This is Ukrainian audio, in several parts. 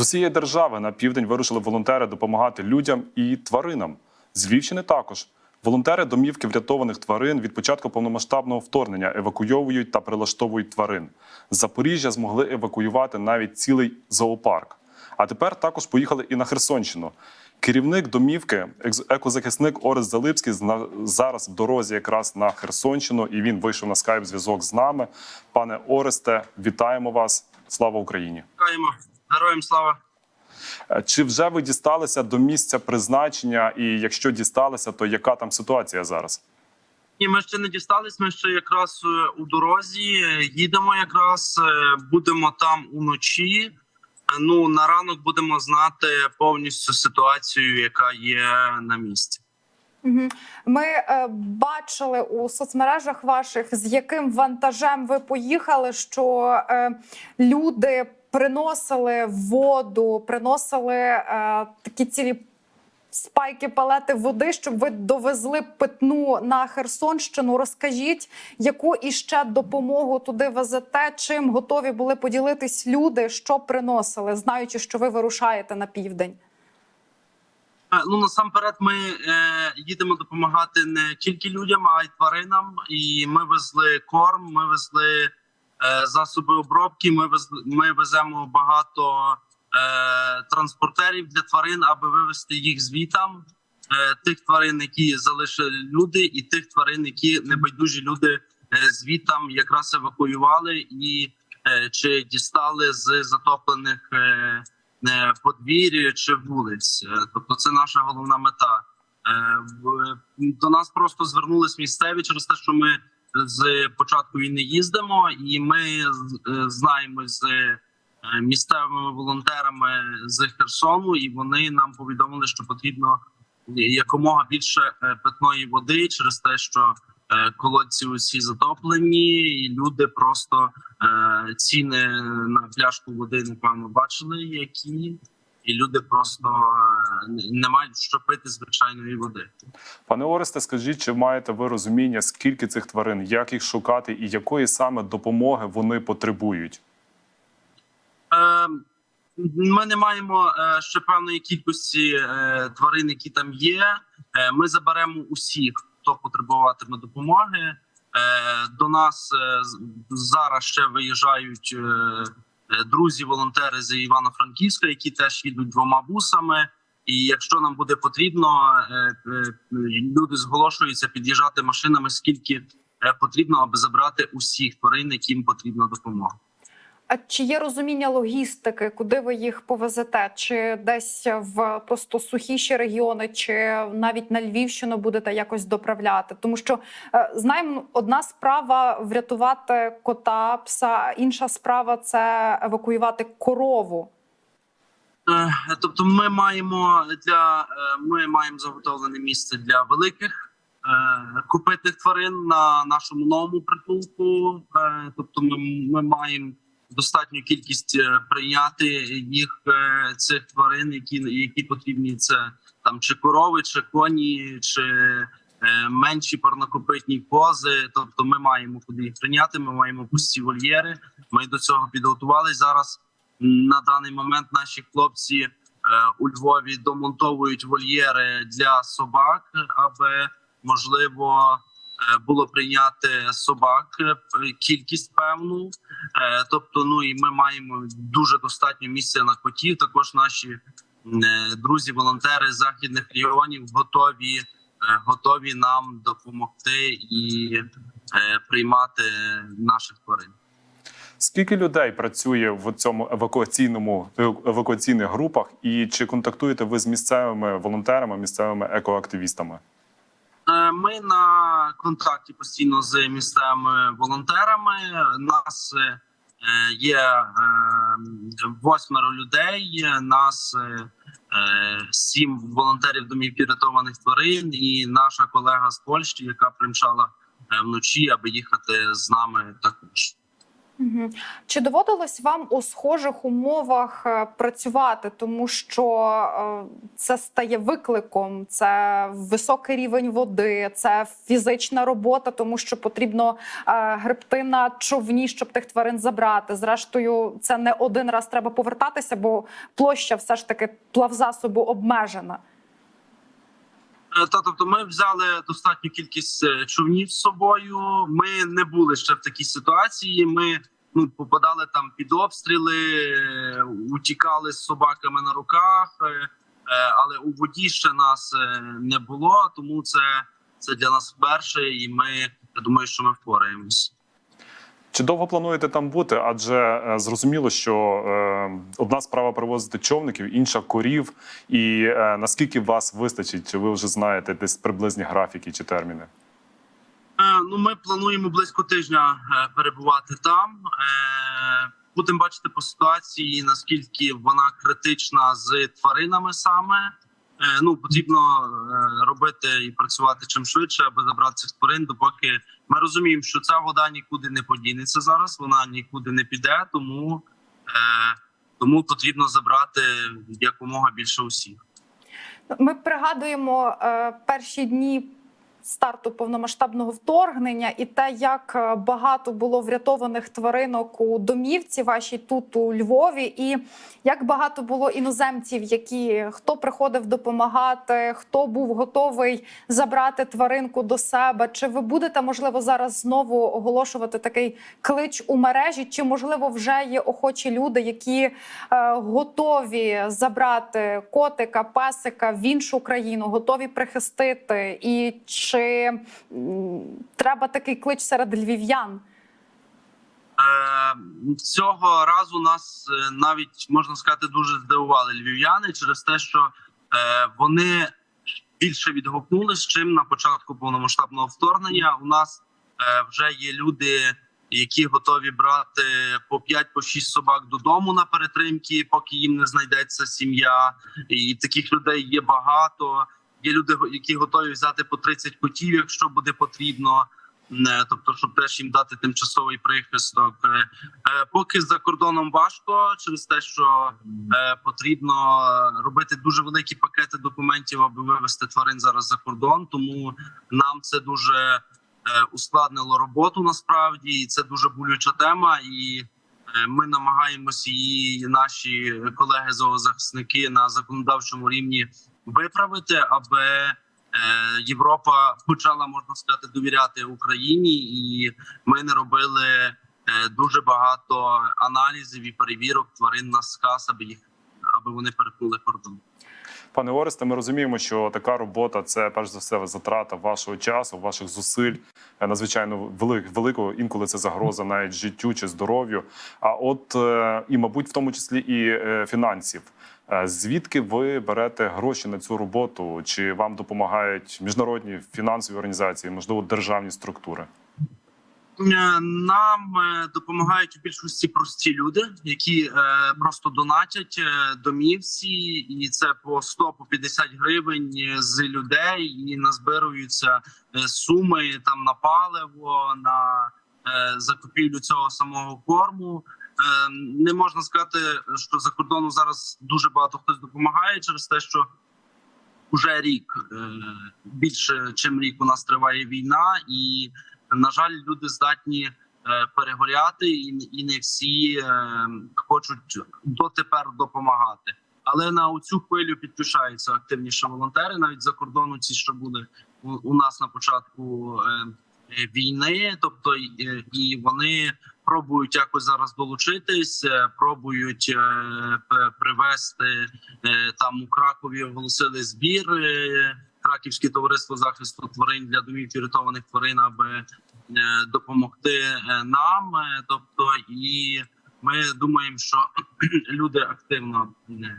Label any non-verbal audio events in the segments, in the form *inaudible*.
З усієї держави на південь вирушили волонтери допомагати людям і тваринам. З Львівщини також. Волонтери домівки врятованих тварин від початку повномасштабного вторгнення евакуйовують та прилаштовують тварин. З Запоріжжя змогли евакуювати навіть цілий зоопарк. А тепер також поїхали і на Херсонщину. Керівник домівки, екозахисник Орест Залипський, зараз в дорозі якраз на Херсонщину, і він вийшов на скайп зв'язок з нами. Пане Оресте, вітаємо вас! Слава Україні! Чекаємо. Героям слава. Е, Чи вже ви дісталися до місця призначення? І якщо дісталися, то яка там ситуація зараз? Ні, ми ще не дістались. Ми ще якраз е, у дорозі е, їдемо. Якраз будемо там уночі. Ну на ранок будемо знати повністю ситуацію, яка є на місці. Ми е, бачили у соцмережах ваших, з яким вантажем ви поїхали, що е, люди приносили воду, приносили е, такі цілі спайки палети води, щоб ви довезли питну на Херсонщину. Розкажіть, яку іще допомогу туди везете? Чим готові були поділитись люди, що приносили, знаючи, що ви вирушаєте на південь? Ну насамперед, ми е, їдемо допомагати не тільки людям, а й тваринам. І ми везли корм, ми везли засоби обробки. Ми ми веземо багато е, транспортерів для тварин, аби вивезти їх звітам. Е, тих тварин, які залишили люди, і тих тварин, які небайдужі люди е, звітам якраз евакуювали і е, чи дістали з затоплених. Е, е, подвір'я чи вулиць. Е, Тобто, це наша головна мета. Е, До нас просто звернулись місцеві через те, що ми з початку війни їздимо, і ми е, знаємо з е, місцевими волонтерами з Херсону, і вони нам повідомили, що потрібно якомога більше е, питної води через те, що колодці усі затоплені, і люди просто ціни на пляшку води напевно бачили, які і люди просто е, не мають що пити звичайної води. Пане Оресте, скажіть, чи маєте ви розуміння, скільки цих тварин, як їх шукати і якої саме допомоги вони потребують? Е, Ми не маємо е, ще певної кількості е, тварин, які там є. Ми заберемо усіх, хто потребуватиме допомоги. До нас зараз ще виїжджають друзі-волонтери з Івано-Франківська, які теж їдуть двома бусами. І якщо нам буде потрібно, е, е, люди зголошуються під'їжджати машинами, скільки е, потрібно, аби забрати усіх тварин, яким потрібна допомога. А чи є розуміння логістики, куди ви їх повезете? Чи десь в просто сухіші регіони, чи навіть на Львівщину будете якось доправляти? Тому що е, знаємо, одна справа врятувати кота, пса, інша справа це евакуювати корову. Е, Тобто, ми маємо для е, ми маємо заготовлене місце для великих купитих тварин на нашому новому притулку. Тобто, ми, ми маємо достатню кількість е, прийняти їх е, цих тварин, які які потрібні. Це там чи корови, чи коні, чи е, менші парнокопитні кози. Тобто, ми маємо куди їх прийняти. Ми маємо пусті вольєри. Ми до цього підготувалися зараз. На даний момент наші хлопці у Львові домонтовують вольєри для собак, аби можливо було прийняти собак е, кількість певну. Е, тобто, ну і ми маємо дуже достатньо місця на котів. Також наші е, друзі-волонтери з західних регіонів готові, е, готові нам допомогти і е, приймати наших тварин. Скільки людей працює в цьому евакуаційному евакуаційних групах, і чи контактуєте ви з місцевими волонтерами, місцевими екоактивістами? Е, Ми на контакті постійно з місцевими волонтерами. Нас е, є е, восьмеро людей. Нас сім волонтерів домів рятованих тварин, і наша колега з Польщі, яка примчала вночі, аби їхати з нами також. Чи доводилось вам у схожих умовах е, працювати, тому що е, це стає викликом, це високий рівень води, це фізична робота, тому що потрібно е, гребти на човні, щоб тих тварин забрати. Зрештою, це не один раз треба повертатися, бо площа все ж таки плавзасобу обмежена. Е, Та тобто, ми взяли достатню кількість е, човнів з собою. Ми не були ще в такій ситуації. Ми ну попадали там під обстріли, е, утікали з собаками на руках, але у воді ще нас не було. Тому це, це для нас перше, і ми я думаю, що ми впораємось. Чи довго плануєте там бути? Адже е, зрозуміло, що е, одна справа привозити човників, інша корів. І е, наскільки вас вистачить, чи ви вже знаєте десь приблизні графіки чи терміни? Е, Ну, ми плануємо близько тижня е, перебувати там. Е, Будемо бачити по ситуації, наскільки вона критична з тваринами саме. Е, Ну потрібно е, робити і працювати чим швидше, аби забрати цих тварин. Допоки ми розуміємо, що ця вода нікуди не подінеться зараз. Вона нікуди не піде, тому, е, тому потрібно забрати якомога більше усіх. Ми пригадуємо перші дні старту повномасштабного вторгнення і те, як е, багато було врятованих тваринок у домівці вашій тут у Львові, і як багато було іноземців, які хто приходив допомагати, хто був готовий забрати тваринку до себе. Чи ви будете можливо зараз знову оголошувати такий клич у мережі? Чи можливо вже є охочі люди, які е, готові забрати котика, песика в іншу країну, готові прихистити? І чи треба такий клич серед львів'ян? Е, Цього разу нас е, навіть можна сказати дуже здивували львів'яни через те, що е, вони більше відгукнулись, чим на початку повномасштабного вторгнення. У нас вже є люди, які готові брати по 5 по 6 собак додому на перетримки, поки їм не знайдеться сім'я. І таких людей є багато. Є люди, які готові взяти по 30 котів, якщо буде потрібно. Не, тобто, щоб теж їм дати тимчасовий прихисток. Е, е, Поки за кордоном важко через те, що е, потрібно робити дуже великі пакети документів, аби вивезти тварин зараз за кордон. Тому нам це дуже ускладнило роботу насправді, і це дуже болюча тема. І ми намагаємося її, наші колеги зоозахисники на законодавчому рівні виправити, аби е, Європа почала можна сказати довіряти Україні, і ми не робили е, дуже багато аналізів і перевірок тварин на сказ, аби їх аби вони перетнули кордон. Пане Оресте, ми розуміємо, що така робота це перш за все затрата вашого часу, ваших зусиль, е, надзвичайно велик, великого. Інколи це загроза навіть життю чи здоров'ю. А от і, мабуть, в тому числі і фінансів. Е, Звідки ви берете гроші на цю роботу? Чи вам допомагають міжнародні фінансові організації, можливо, державні структури? Е, Нам е, допомагають у більшості прості люди, які просто донатять домівці, і це по 100 по 50 гривень з людей, і назбируються суми там на паливо, на закупівлю цього самого корму. Е, Не можна сказати, що за кордону зараз дуже багато хтось допомагає через те, що вже рік е, більше чим рік у нас триває війна, і на жаль, люди здатні е, перегоряти, і, не всі хочуть дотепер допомагати. Але на цю хвилю підключаються активніше волонтери, навіть за кордону, ці що були у, нас на початку війни. Тобто, і вони пробують якось зараз долучитись, е, пробують е, привести е, там у Кракові. Оголосили збір. Краківське товариство захисту тварин для домів врятованих тварин, аби допомогти нам. Тобто, і ми думаємо, що *clears throat* люди активно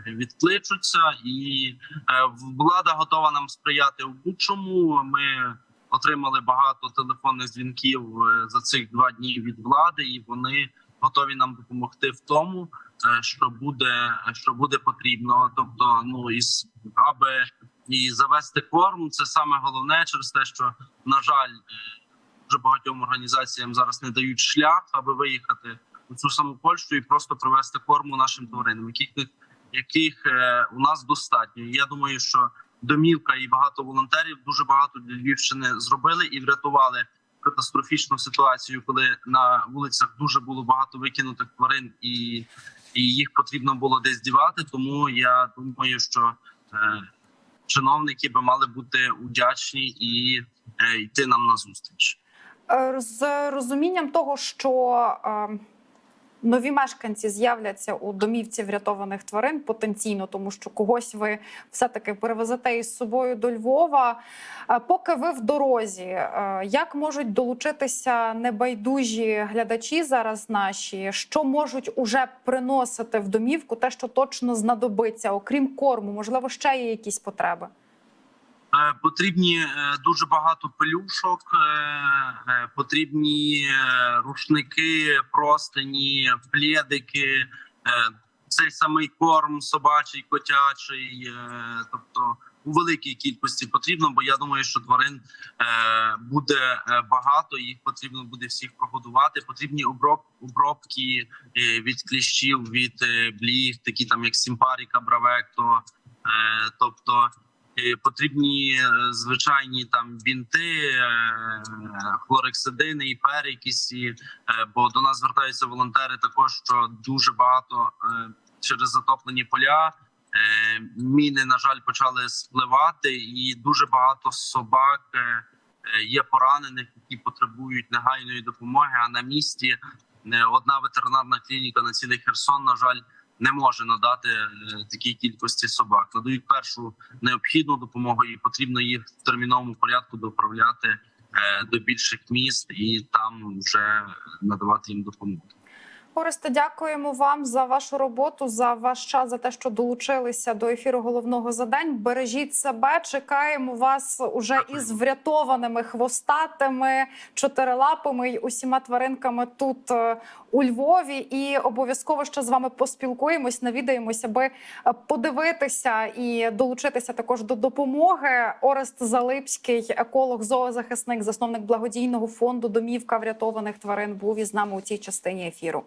відкличуться, і влада готова нам сприяти у будь-чому. Ми отримали багато телефонних дзвінків е, за цих два дні від влади, і вони готові нам допомогти в тому, е, що буде що буде потрібно. Тобто, ну із аби і завести корм, це саме головне через те, що на жаль, е, дуже багатьом організаціям зараз не дають шлях, аби виїхати у цю саму Польщу і просто привезти корму нашим тваринам, яких яких у нас достатньо. Я думаю, що домівка і багато волонтерів дуже багато для Львівщини зробили і врятували катастрофічну ситуацію, коли на вулицях дуже було багато викинутих тварин, і, і їх потрібно було десь дівати. Тому я думаю, що е, чиновники би мали бути удячні і е, йти нам на зустріч. Е, з розумінням того, що е, нові мешканці з'являться у домівці врятованих тварин потенційно, тому що когось ви все таки перевезете із собою до Львова. Е, Поки ви в дорозі, е, як можуть долучитися небайдужі глядачі зараз наші, що можуть уже приносити в домівку, те, що точно знадобиться, окрім корму, можливо, ще є якісь потреби. Е, Потрібні е, дуже багато пелюшок, е, потрібні рушники, простині, плєдики, цей самий корм собачий, котячий, тобто у великій кількості потрібно, бо я думаю, що тварин буде багато, їх потрібно буде всіх прогодувати. Потрібні оброб, обробки від кліщів, від бліг, такі там як сімпаріка, бравекто, тобто. Е, Потрібні е, звичайні там бінти, е, хлорексидини і перекисі, е, бо до нас звертаються волонтери також, що дуже багато через затоплені поля. Міни, на жаль, почали спливати, і дуже багато собак є поранених, які потребують негайної допомоги. А на місці е, одна ветеринарна клініка на цілий Херсон, на жаль, не може надати е, такій кількості собак. Надають першу необхідну допомогу, і потрібно їх в терміновому порядку доправляти е, до більших міст і там вже надавати їм допомогу. Оресте, дякуємо вам за вашу роботу, за ваш час, за те, що долучилися до ефіру головного за день. Бережіть себе. Чекаємо вас уже із врятованими хвостатими, чотирилапими й усіма тваринками тут е, у Львові. І обов'язково ще з вами поспілкуємось, навідаємося, аби е, подивитися і долучитися також до допомоги. Орест Залипський, еколог, зоозахисник, засновник благодійного фонду Домівка врятованих тварин, був із нами у цій частині ефіру.